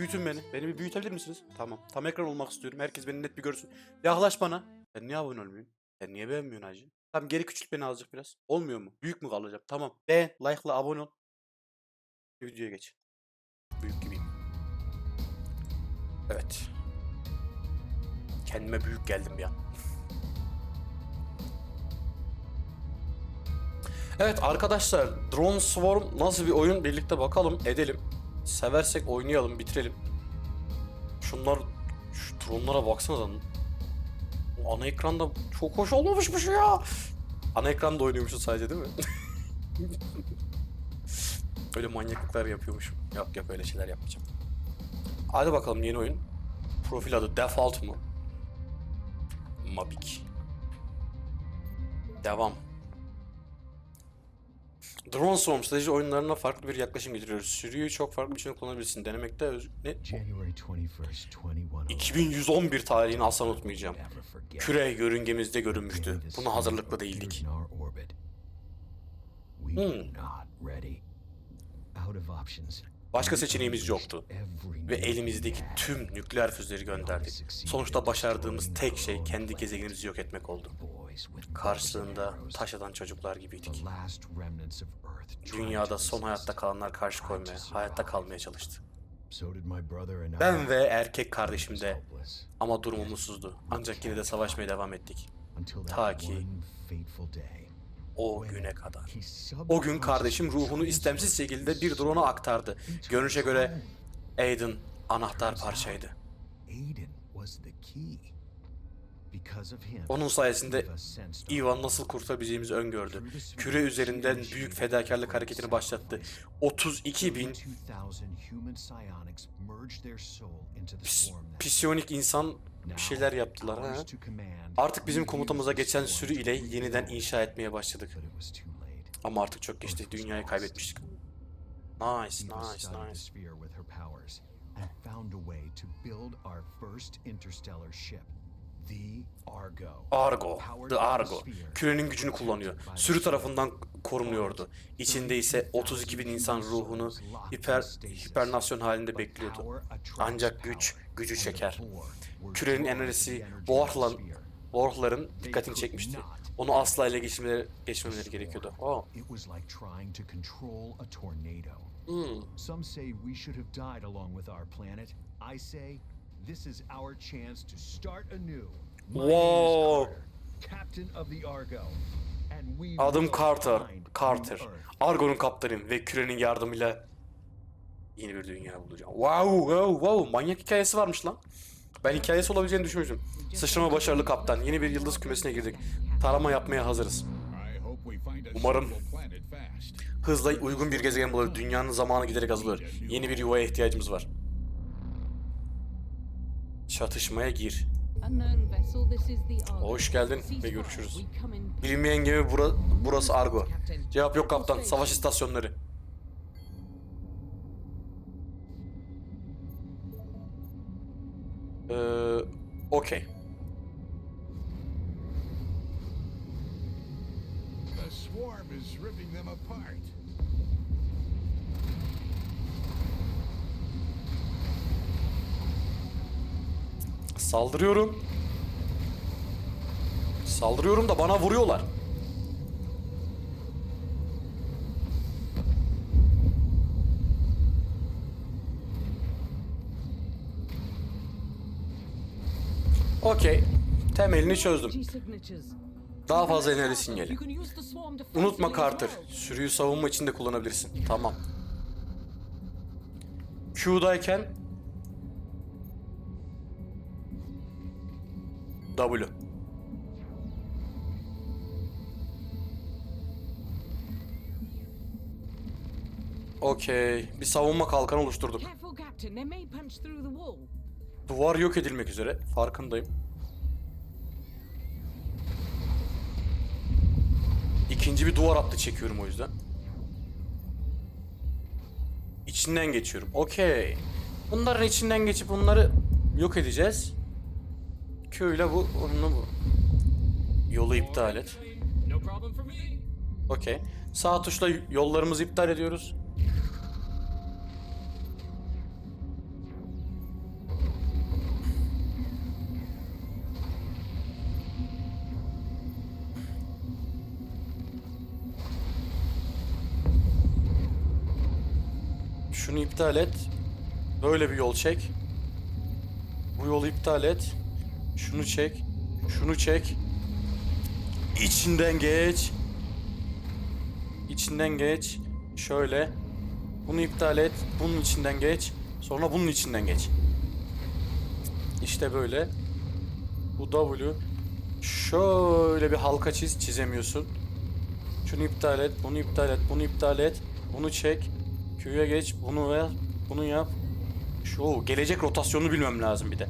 büyütün beni. Beni bir büyütebilir misiniz? Tamam. Tam ekran olmak istiyorum. Herkes beni net bir görsün. Yaklaş bana. Ben niye abone olmuyorum? Sen niye beğenmiyorsun hacı? Tamam geri küçült beni azıcık biraz. Olmuyor mu? Büyük mü kalacağım? Tamam. Beğen, like'la abone ol. Videoya geç. Büyük gibiyim. Evet. Kendime büyük geldim ya. Evet arkadaşlar Drone Swarm nasıl bir oyun birlikte bakalım edelim. Seversek oynayalım bitirelim. Şunlar şu dronlara baksanıza. O ana ekranda çok hoş olmamışmış ya. Ana ekranda oynuyormuşuz sadece değil mi? öyle manyaklıklar yapıyormuşum. Yok yok öyle şeyler yapmayacağım. Hadi bakalım yeni oyun. Profil adı Default mu? Mabik. Devam. Drone Swarm strateji oyunlarına farklı bir yaklaşım getiriyoruz. Sürüyü çok farklı bir biçimde kullanabilirsin. Denemekte öz... Ne? January 21st, 2111. 2111 tarihini asla unutmayacağım. Küre yörüngemizde görünmüştü. Buna hazırlıklı değildik. Hmm. Başka seçeneğimiz yoktu. Ve elimizdeki tüm nükleer füzeleri gönderdik. Sonuçta başardığımız tek şey kendi gezegenimizi yok etmek oldu. Karşılığında taş atan çocuklar gibiydik. Dünyada son hayatta kalanlar karşı koymaya, hayatta kalmaya çalıştı. Ben ve erkek kardeşim de ama durum umutsuzdu. Ancak yine de savaşmaya devam ettik. Ta ki o güne kadar. O gün kardeşim ruhunu istemsiz şekilde bir drone'a aktardı. Görünüşe göre. Aiden anahtar parçaydı. Aiden was the key. Onun sayesinde Ivan nasıl kurtulabileceğimizi öngördü. Küre üzerinden büyük fedakarlık hareketini başlattı. 32 bin 32,000 human psionics merged their soul into the pis- psiyonik insan bir şeyler yaptılar. Ha? Artık bizim komutamıza geçen sürü ile yeniden inşa etmeye başladık. Ama artık çok geçti. Dünyayı kaybetmiştik. Nice, nice, nice. and found a way to build our first interstellar ship, Argo. The Argo. Kürenin gücünü kullanıyor. Sürü tarafından korunuyordu. İçinde ise 32 bin insan ruhunu hiper, hipernasyon halinde bekliyordu. Ancak güç, gücü çeker. Kürenin enerjisi Borg'lan, Borg'ların dikkatini çekmişti. Onu asla ele geçirmeleri, geçmemeleri gerekiyordu. Oh. Hmm. This is our chance to start anew. My name is Whoa. Carter, Captain of the Argo. And we Adım Carter. Carter. Argo'nun kaptanıyım ve kürenin yardımıyla yeni bir dünya bulacağım. Wow, wow, wow. Manyak hikayesi varmış lan. Ben hikayesi olabileceğini düşünmüştüm. Sıçrama başarılı kaptan. Yeni bir yıldız kümesine girdik. Tarama yapmaya hazırız. Umarım hızla uygun bir gezegen bulur. Dünyanın zamanı giderek azalıyor. Yeni bir yuvaya ihtiyacımız var. Çatışmaya gir. Hoş geldin ve görüşürüz. Bilinmeyen gemi bura- burası Argo. Cevap yok kaptan. Savaş istasyonları. Ee, okey. The swarm is ripping them apart. Saldırıyorum. Saldırıyorum da bana vuruyorlar. Okey. Temelini çözdüm. Daha fazla enerji sinyali. Unutma Carter. Sürüyü savunma için de kullanabilirsin. Tamam. Q'dayken W. Okey. Bir savunma kalkanı oluşturduk. Duvar yok edilmek üzere. Farkındayım. İkinci bir duvar hattı çekiyorum o yüzden. İçinden geçiyorum. Okey. Bunların içinden geçip bunları yok edeceğiz. Q'yla bu, onunla bu. Yolu iptal et. Okey. Sağ tuşla yollarımızı iptal ediyoruz. Şunu iptal et. Böyle bir yol çek. Bu yolu iptal et. Şunu çek. Şunu çek. İçinden geç. İçinden geç. Şöyle. Bunu iptal et. Bunun içinden geç. Sonra bunun içinden geç. İşte böyle. Bu W. Şöyle bir halka çiz. Çizemiyorsun. Şunu iptal et. Bunu iptal et. Bunu iptal et. Bunu çek. Q'ya geç. Bunu ver. Bunu yap. Şu gelecek rotasyonunu bilmem lazım bir de.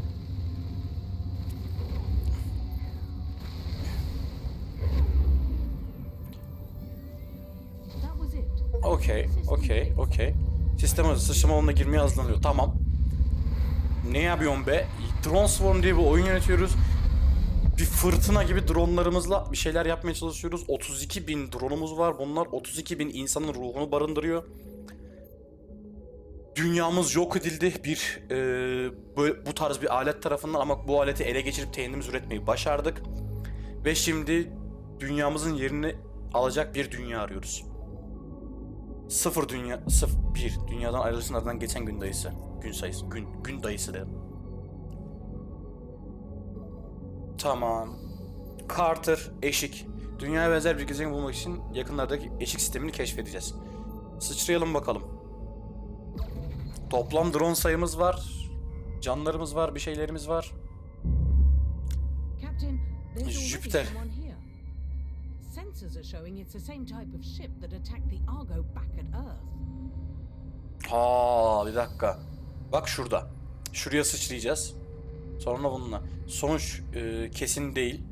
Okey, okey, okey. Sistem hazır. Sıçrama alanına girmeye hazırlanıyor. Tamam. Ne yapıyorsun be? Drone Swarm diye bir oyun yönetiyoruz. Bir fırtına gibi dronlarımızla bir şeyler yapmaya çalışıyoruz. 32 bin drone'umuz var. Bunlar 32 bin insanın ruhunu barındırıyor. Dünyamız yok edildi bir e, böyle, bu tarz bir alet tarafından ama bu aleti ele geçirip kendimiz üretmeyi başardık. Ve şimdi dünyamızın yerini alacak bir dünya arıyoruz. Sıfır dünya, sıfır, bir. Dünyadan ayrılışın ardından geçen gün dayısı. Gün sayısı, gün, gün dayısı dedim. Tamam. Carter, eşik. Dünyaya benzer bir gezegen bulmak için yakınlardaki eşik sistemini keşfedeceğiz. Sıçrayalım bakalım. Toplam drone sayımız var. Canlarımız var, bir şeylerimiz var. Captain, Sensors are showing it's the same type of ship that attacked the Argo back at Earth. Ha, bir dakika. Bak şurada. Şuraya sıçrayacağız. Sonra bununla. Sonuç e, kesin değil.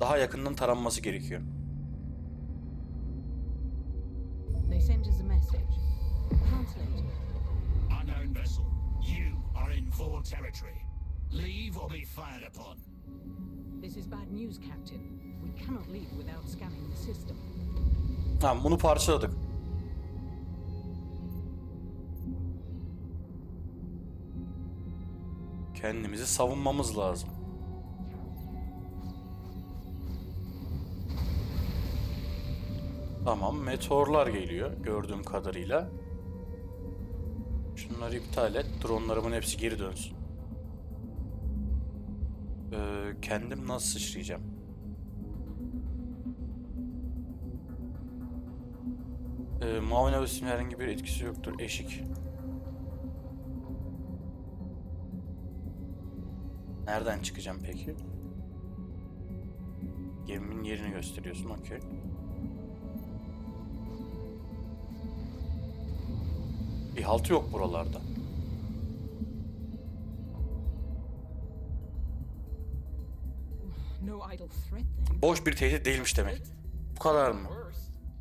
Daha yakından taranması gerekiyor. They sent us a message. Translate. Unknown vessel, you are in Vor territory. Leave or be fired upon. This is bad news, Captain. Tamam bunu parçaladık. Kendimizi savunmamız lazım. Tamam, meteorlar geliyor gördüğüm kadarıyla. Şunları iptal et. Dronlarımın hepsi geri dönsün. Ee, kendim nasıl sıçrayacağım? Mavi nabesinin herhangi bir etkisi yoktur. Eşik. Nereden çıkacağım peki? Gemimin yerini gösteriyorsun. Okey. Bir halt yok buralarda. Boş bir tehdit değilmiş demek. Bu kadar mı?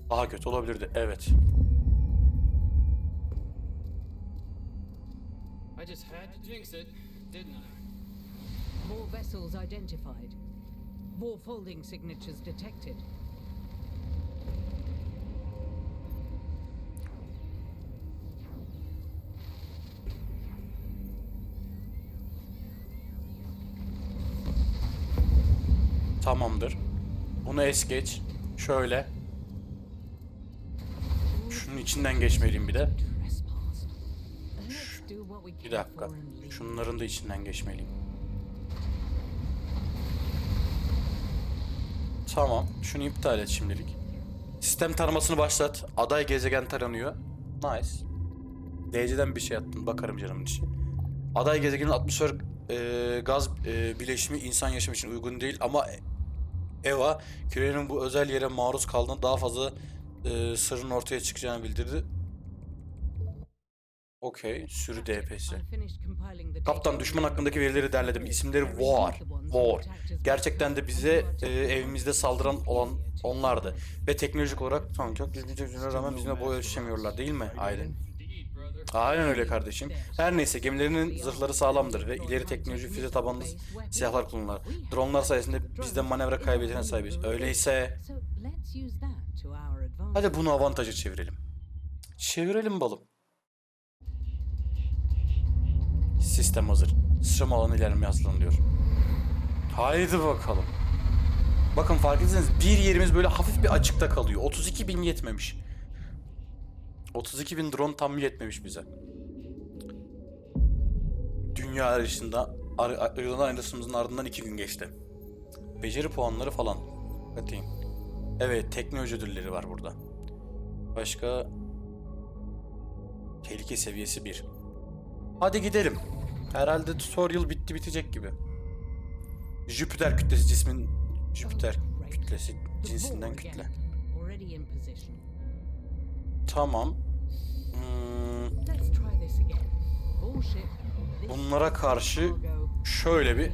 Daha kötü olabilirdi. Evet. I just had to jinx it, didn't I? More vessels identified. More folding signatures detected. Tamamdır. Bunu es geç. Şöyle. İçinden geçmeliyim bir de. Bir dakika. Şunların da içinden geçmeliyim. Tamam. Şunu iptal et şimdilik. Sistem taramasını başlat. Aday gezegen taranıyor. Nice. DC'den bir şey attım. Bakarım canımın içi. Aday gezegenin atmosfer e, gaz e, bileşimi insan yaşamı için uygun değil ama Eva kürenin bu özel yere maruz kaldığında daha fazla e, sırrın ortaya çıkacağını bildirdi. Okey. Sürü DP'si. Kaptan düşman hakkındaki verileri derledim. İsimleri War. War. Gerçekten de bize e, evimizde saldıran olan onlardı. Ve teknolojik olarak tamam çok düzgünce düzgüne rağmen bizimle boy ölçüşemiyorlar değil mi brother. Aynen öyle kardeşim. Her neyse gemilerinin zırhları sağlamdır ve ileri teknoloji füze tabanlı silahlar kullanırlar. Dronlar sayesinde biz de manevra kaybedene sahibiz. Öyleyse Hadi bunu avantaja çevirelim. Çevirelim balım. Sistem hazır. Sıçrama alanı ilerlemeye hazırlanıyor. Haydi bakalım. Bakın fark ederseniz bir yerimiz böyle hafif bir açıkta kalıyor. 32 bin yetmemiş. 32 bin drone tam yetmemiş bize. dünya arayışında ar- ayrılan Anderson'ımızın ardından iki gün geçti. Beceri puanları falan. Bakayım. Evet, teknoloji ödülleri var burada. Başka... Tehlike seviyesi 1. Hadi gidelim. Herhalde tutorial bitti bitecek gibi. Jüpiter kütlesi cismin Jüpiter kütlesi cinsinden kütle. Tamam. Hmm, bunlara karşı şöyle bir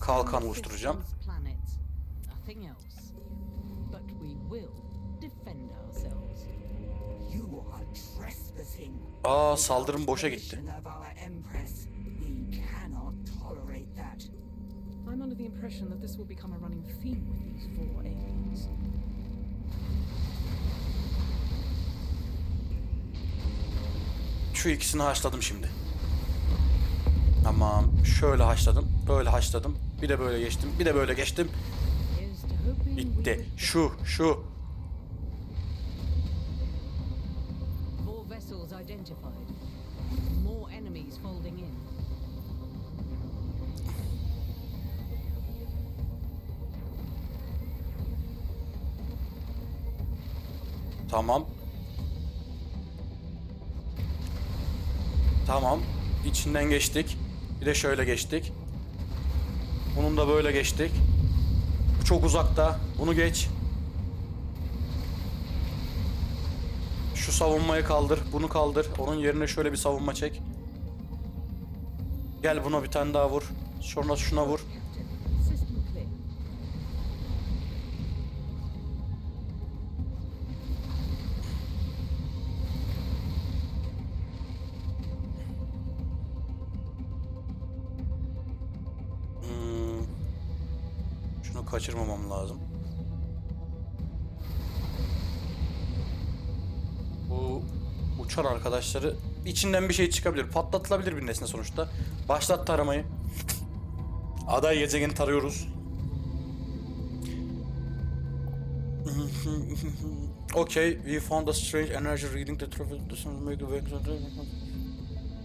kalkan oluşturacağım. But we will defend ourselves. You are trespassing. Aa saldırım boşa gitti. I'm under the impression that this will become a running theme with these four aliens. Şu ikisini haşladım şimdi. Tamam. Şöyle haşladım. Böyle haşladım. Bir de böyle geçtim. Bir de böyle geçtim. Here's to hoping we Bitti. Şu, şu. Four vessels identified. More enemies folding in. Tamam. Tamam. İçinden geçtik. Bir de şöyle geçtik. Bunun da böyle geçtik. Çok uzakta. Bunu geç. Şu savunmayı kaldır. Bunu kaldır. Onun yerine şöyle bir savunma çek. Gel buna bir tane daha vur. Sonra şuna vur. Uçan arkadaşları içinden bir şey çıkabilir. Patlatılabilir bir nesne sonuçta. Başlat taramayı. Aday gezegeni tarıyoruz. okay, we found a strange energy reading the travel doesn't make a.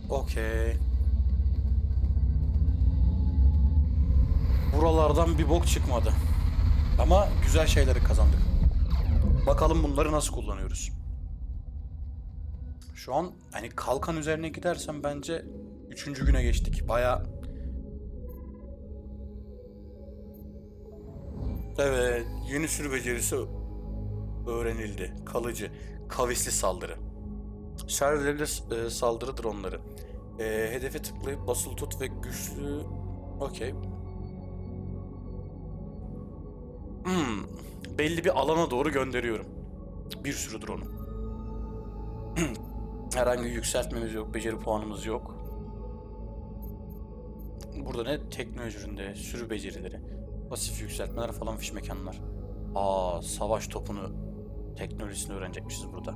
Okay. Buralardan bir bok çıkmadı. Ama güzel şeyleri kazandık. Bakalım bunları nasıl kullanıyoruz. Şu an hani kalkan üzerine gidersem bence üçüncü güne geçtik. Baya Evet, yeni sürü becerisi öğrenildi. Kalıcı, kavisli saldırı. Şarjörlü e, saldırı dronları. E, hedefe tıklayıp basılı tut ve güçlü... Okey. Hmm, belli bir alana doğru gönderiyorum. Bir sürü drone'u. Herhangi bir yükseltmemiz yok, beceri puanımız yok. Burada ne? Teknoloji üründe, sürü becerileri, pasif yükseltmeler falan fiş mekanlar. Aa, savaş topunu teknolojisini öğrenecekmişiz burada.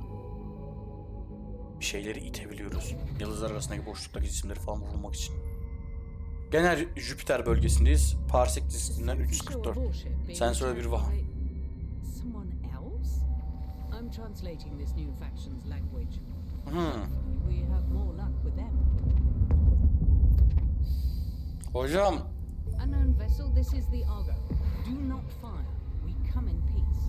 Bir şeyleri itebiliyoruz. Yıldızlar arasındaki boşluktaki cisimleri falan vurmak için. Genel Jüpiter bölgesindeyiz. Parsec dizisinden 344. Sensörle bir vah. I'm translating this new faction's language. Hmm. We have more luck with them. Hocam Unknown vessel, this is the Argo. Do not fire. We come in peace.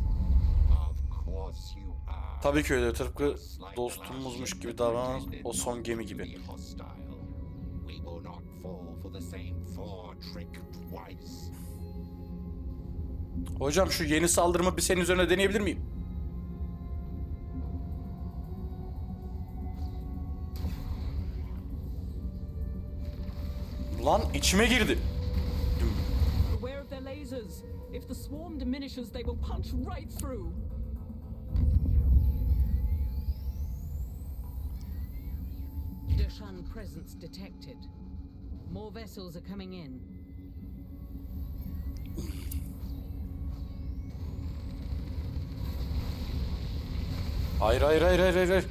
Of course you are. tabii ki öyle tıpkı dostumuzmuş gibi davranan o son gemi gibi. We will not fall for the same four trick twice. Hocam şu yeni saldırımı bir senin üzerine deneyebilir miyim? Lan içime girdi. Beware of their lasers. If the swarm diminishes, they will punch right through. Dashan presence detected. More vessels are coming in. Hayır hayır hayır hayır hayır,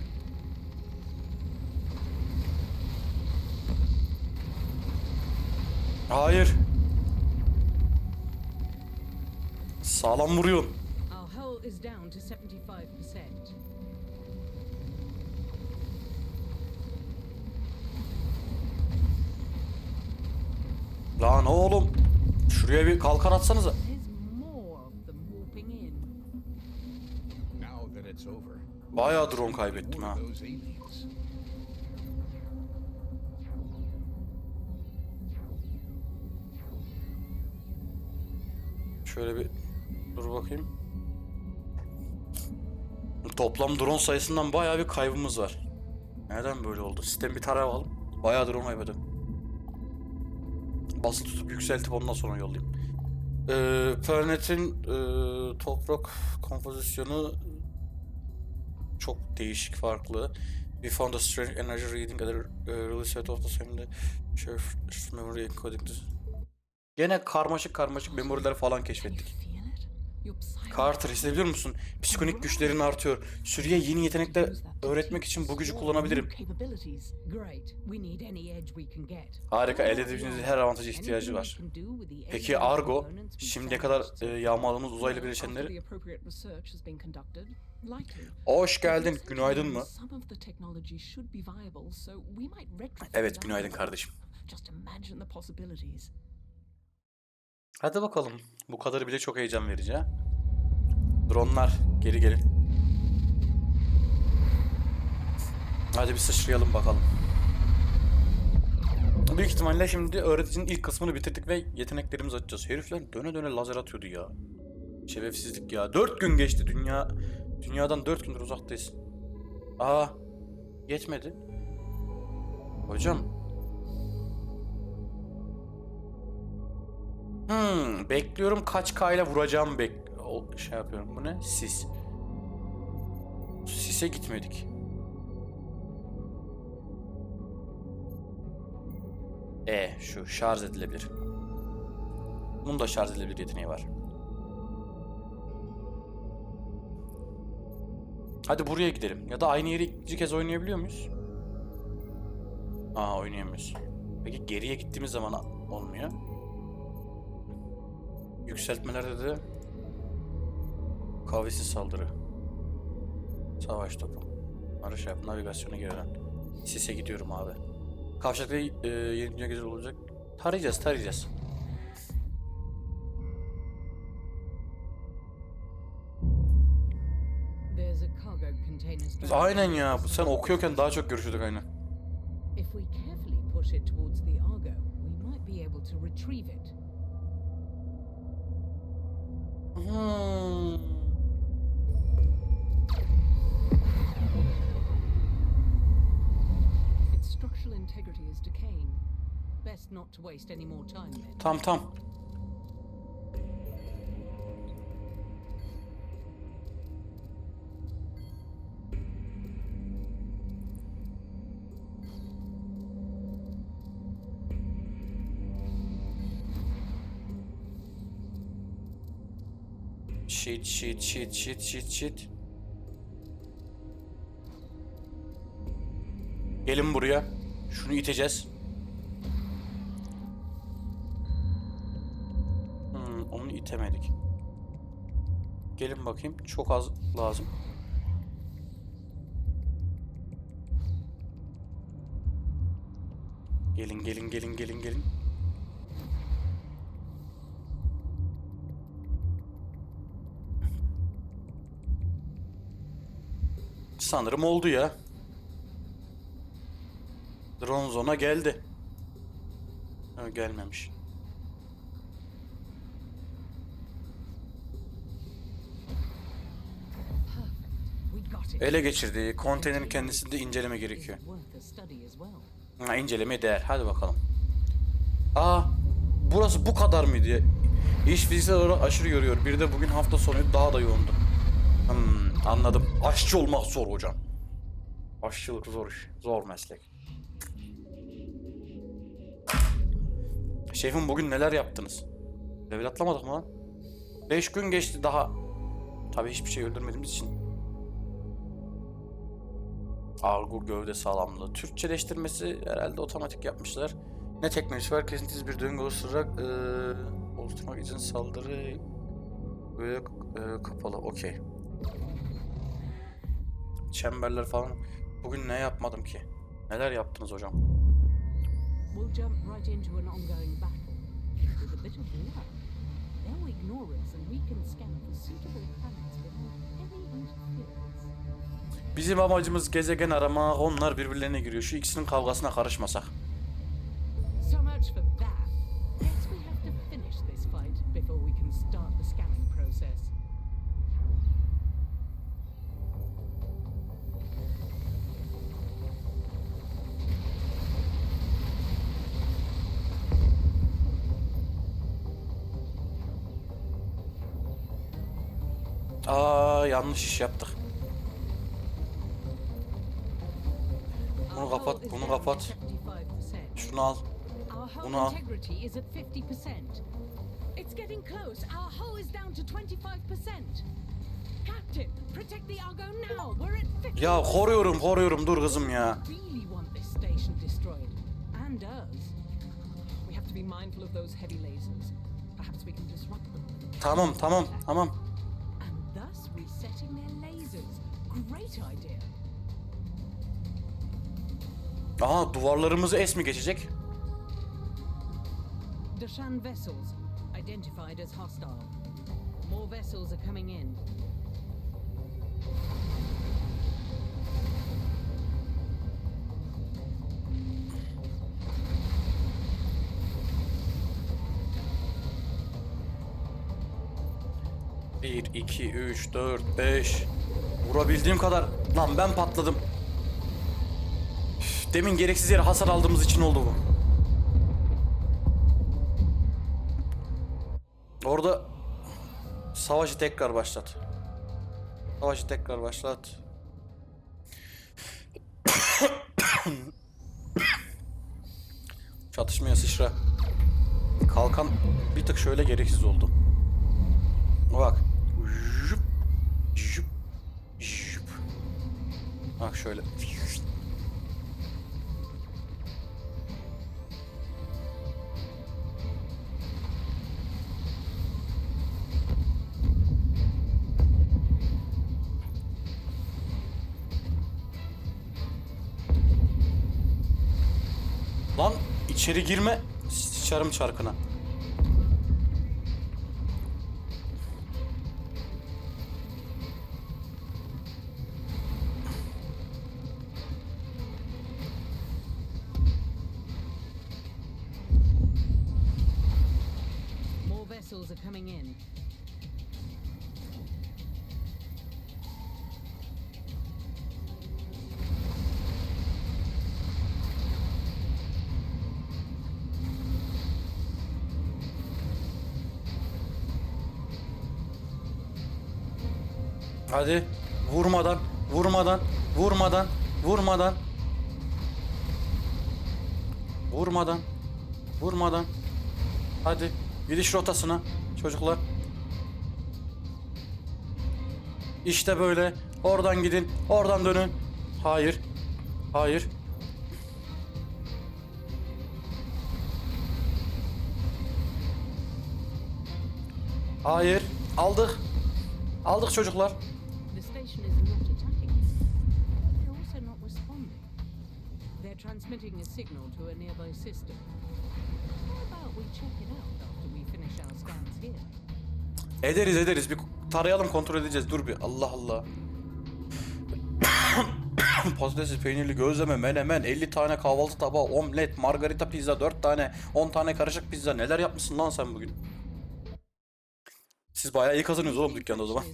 hayır. Sağlam 75%. Lan oğlum. Şuraya bir kalkan atsanıza. Bayağı drone kaybettim ha. Şöyle bir dur bakayım. Toplam drone sayısından bayağı bir kaybımız var. Neden böyle oldu? Sistemi bir tarayalım. Bayağı drone kaybettim. Basılı tutup yükseltip ondan sonra yollayayım. Ee, planetin e, toprak kompozisyonu çok değişik, farklı. We found a strange energy reading at a really set of the same share memory encoding this. Gene karmaşık karmaşık memoriler falan keşfettik. Carter hissedebiliyor musun? Psikonik güçlerin artıyor. Sürüye yeni yetenekler öğretmek için bu gücü kullanabilirim. Harika, elde edebileceğiniz her avantaja ihtiyacı var. Peki Argo, şimdiye kadar e, yağmaladığımız uzaylı bileşenleri... Hoş geldin, günaydın mı? Evet, günaydın kardeşim. Hadi bakalım. Bu kadarı bile çok heyecan verici ha. Dronlar, geri gelin. Hadi bir sıçrayalım bakalım. Büyük ihtimalle şimdi öğreticinin ilk kısmını bitirdik ve yeteneklerimizi açacağız. Herifler döne döne lazer atıyordu ya. Şerefsizlik ya. Dört gün geçti dünya. Dünyadan dört gündür uzaktayız. Aa. Geçmedi. Hocam. Hmm, bekliyorum kaç K ile vuracağım bek o, şey yapıyorum. Bu ne? Sis. Sise gitmedik. E şu şarj edilebilir. Bunun da şarj edilebilir yeteneği var. Hadi buraya gidelim. Ya da aynı yeri ikinci kez oynayabiliyor muyuz? Aa oynayamıyoruz. Peki geriye gittiğimiz zaman olmuyor. Yükseltmelerde de kavisiz saldırı. Savaş topu. Barış yap. Navigasyona girelim. Sis'e gidiyorum abi. Kavşakta e, yeni dünya güzel olacak. Tarayacağız, tarayacağız. Biz aynen ya. Sen okuyorken daha çok görüşüyorduk aynen. If we carefully push it towards the Argo, we might be able to retrieve it. Waste any more time then. Tam tam. Shit shit shit shit shit shit. Gelin buraya. Şunu iteceğiz. Hmm, onu itemedik. Gelin bakayım. Çok az lazım. Gelin gelin gelin gelin gelin. Sanırım oldu ya. Drone zone'a geldi. Ha, gelmemiş. Ele geçirdiği konteynerin kendisinde inceleme gerekiyor. Ha, incelemeye değer. Hadi bakalım. Aa, burası bu kadar mıydı ya? İş fiziksel olarak aşırı yoruyor. Bir de bugün hafta sonu daha da yoğundu. Hmm, anladım. Aşçı olmak zor hocam. Aşçılık zor iş. Zor meslek. Şefim bugün neler yaptınız? Level atlamadık mı lan? 5 gün geçti daha. Tabii hiçbir şey öldürmediğimiz için. Argo gövde sağlamlığı. Türkçeleştirmesi herhalde otomatik yapmışlar. Ne teknolojisi var? Kesintisiz bir döngü oluşturarak eee, oluşturmak için saldırı böyle eee, kapalı. Okey. Çemberler falan. Bugün ne yapmadım ki? Neler yaptınız hocam? We'll jump right into an ongoing battle. bit of luck. They'll ignore us and we can scan for suitable planets without any interference. Bizim amacımız gezegen aramak. Onlar birbirlerine giriyor. Şu ikisinin kavgasına karışmasak. So much for that. Kapat, bunu kapat. 75%. Şunu al. Bunu al. integrity is at 50%. It's getting close. Our hull is down to 25%. Captain, protect the Argo now. We're at 50. Ya koruyorum koruyorum dur kızım ya. really want this station destroyed. And us. We have to be mindful of those heavy lasers. Perhaps we can disrupt them. Tamam tamam tamam. And thus resetting their lasers. Great idea. Aha duvarlarımızı es mi geçecek? Dashan vessels identified as hostile. More vessels are coming in. Bir, iki, üç, dört, beş. Vurabildiğim kadar. Lan ben patladım. Demin gereksiz yere hasar aldığımız için oldu bu. Orada savaşı tekrar başlat. Savaşı tekrar başlat. Çatışmaya sıçra. Kalkan bir tık şöyle gereksiz oldu. Bak. Bak şöyle. İçeri girme. Sıçarım çarkına. Vurmadan, vurmadan. Hadi gidiş rotasına çocuklar. İşte böyle. Oradan gidin, oradan dönün. Hayır. Hayır. Hayır. Aldık. Aldık çocuklar. Signal to a nearby system. How about we check it out after we finish our scans here? Ederiz ederiz. Bir tarayalım kontrol edeceğiz. Dur bir. Allah Allah. Patatesli peynirli gözleme, menemen, 50 tane kahvaltı tabağı, omlet, margarita pizza, 4 tane, 10 tane karışık pizza. Neler yapmışsın lan sen bugün? Siz bayağı iyi kazanıyorsunuz oğlum dükkanda o zaman.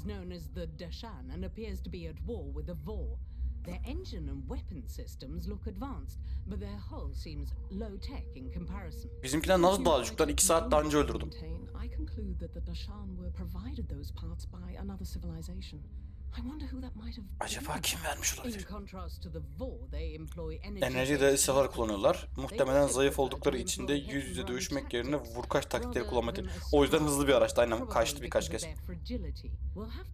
Their engine and weapon systems look advanced, but their hull seems low tech in comparison. Bizimkiler nasıl dağcık lan? 2 saat daha önce öldürdüm. I conclude that the Dashan were provided those parts by another civilization. I wonder who that might have been. Acaba kim vermiş In olabilir? contrast to the Vor, they employ energy. Enerji de sefer kullanıyorlar. Muhtemelen zayıf oldukları için de yüz yüze dövüşmek yerine vurkaç taktikleri kullanmak O yüzden hızlı bir araçtı aynen kaçtı birkaç kez. We'll have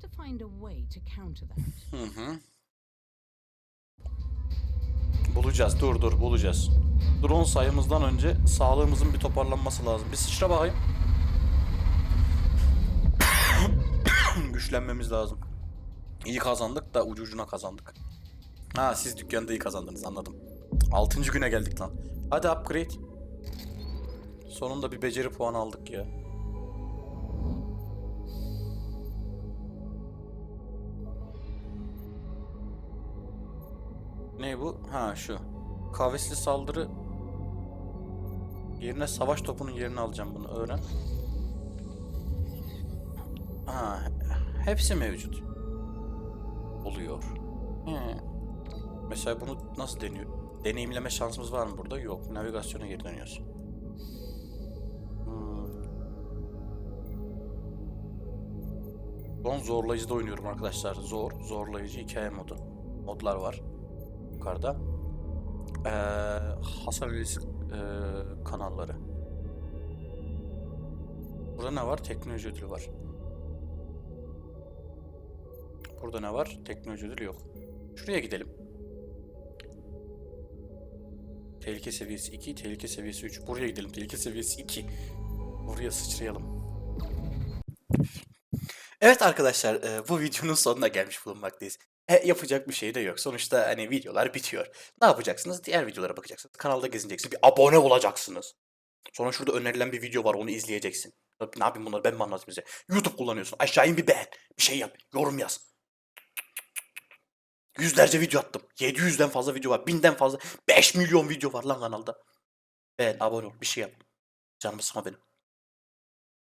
Bulacağız. Dur dur bulacağız. Drone sayımızdan önce sağlığımızın bir toparlanması lazım. Bir sıçra bakayım. Güçlenmemiz lazım. İyi kazandık da ucu ucuna kazandık. Ha siz dükkanda iyi kazandınız anladım. 6. güne geldik lan. Hadi upgrade. Sonunda bir beceri puanı aldık ya. Ne bu? Ha şu. Kavesli saldırı yerine savaş topunun yerini alacağım bunu öğren. Ha, hepsi mevcut. Oluyor. He. Mesela bunu nasıl deniyor? Deneyimleme şansımız var mı burada? Yok. Navigasyona geri dönüyoruz. Hmm. Son zorlayıcıda oynuyorum arkadaşlar. Zor, zorlayıcı hikaye modu. Modlar var. Yukarıda. Ee, hasar analizi ee, kanalları. Burada ne var? Teknoloji ödülü var. Burada ne var? Teknoloji ödülü yok. Şuraya gidelim. Tehlike seviyesi 2, tehlike seviyesi 3. Buraya gidelim. Tehlike seviyesi 2. Buraya sıçrayalım. Evet arkadaşlar, e, bu videonun sonuna gelmiş bulunmaktayız. E, yapacak bir şey de yok. Sonuçta hani videolar bitiyor. Ne yapacaksınız? Diğer videolara bakacaksınız. Kanalda gezineceksiniz. Bir abone olacaksınız. Sonra şurada önerilen bir video var onu izleyeceksin. Ne yapayım bunları ben mi anlatayım size? YouTube kullanıyorsun. Aşağı in bir beğen. Bir şey yap. Yorum yaz. Yüzlerce video attım. 700'den fazla video var. 1000'den fazla. 5 milyon video var lan kanalda. Beğen, abone ol. Bir şey yap. Canımı sıkma benim.